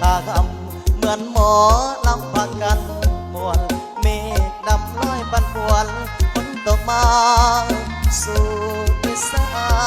พาคำเหมือนหมอลำพักกันมวลเมฆดำลอยบันปวนฝนตกมาสู่อีสาน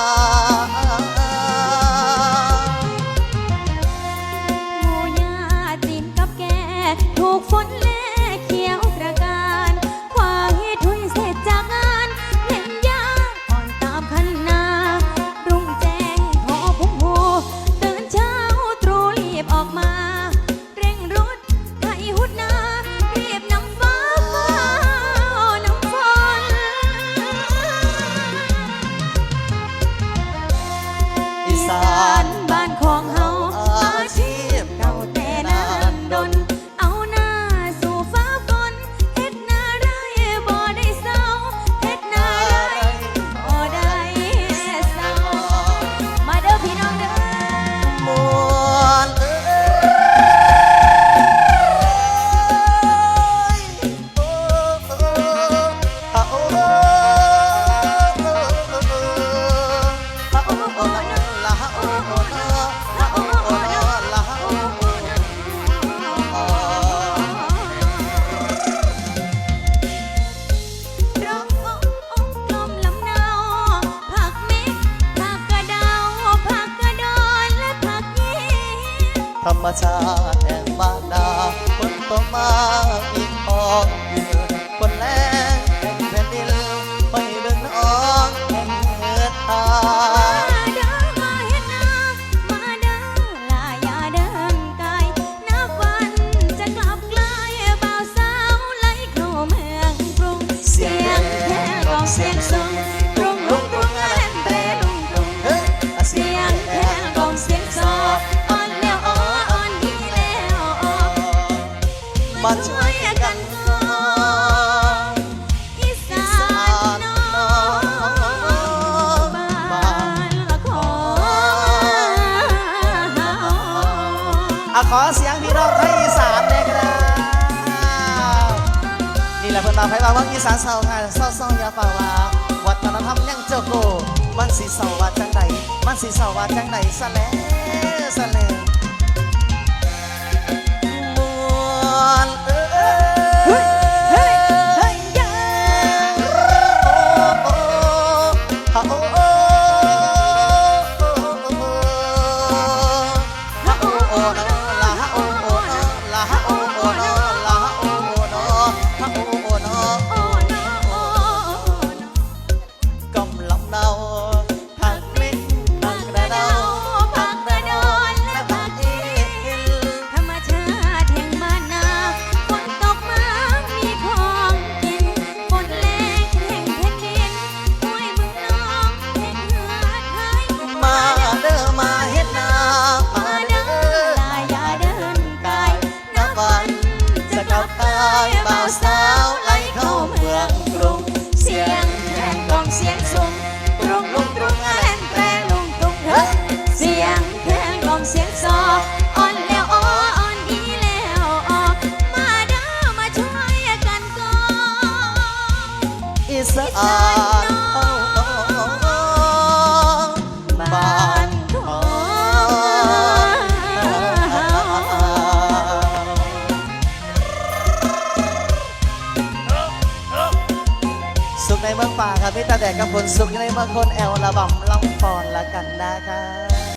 ธรรมชาติแห่งบ้านนาฝนตกมาอีกพองฝนแรงแห่งแผ่นดินไม่เดินน้องแห่งเงินตามาเด้อมาเฮ็ดนามาเด้อล มาช่วยกันก่อนอีสานน้องบ้านละขออะขอเสียงพี่น้องไทยอีสานเลยครับนี่แหละเพื่อนเราไทยว่าว่าอีสานเศร้างานเศร้าเศร้าอย่าฝ่าว่าวัฒนธรรมยังเจ้าโกมันสีเศร้าว่าจังใดมันสีเศร้าว่าจังใดสะแล้ว ตายบ่าสาวไล่เข้าเมืองกรุง เสียงแห่งกองเสียงสูงตรงลุงตรงแล่นแปรลุงตรงเฮเสียงแห่งกองเสียงซออ่อนแล้วอ้ออ่อนดีแล้วอ้อมาเด้อมาช่วยกันก่อนอีสาน สุขในเมืองป่าครับพี่ตาแดดกับฝนสุขในเมืองคนแอลระบำลองฟอนละกันนะครับ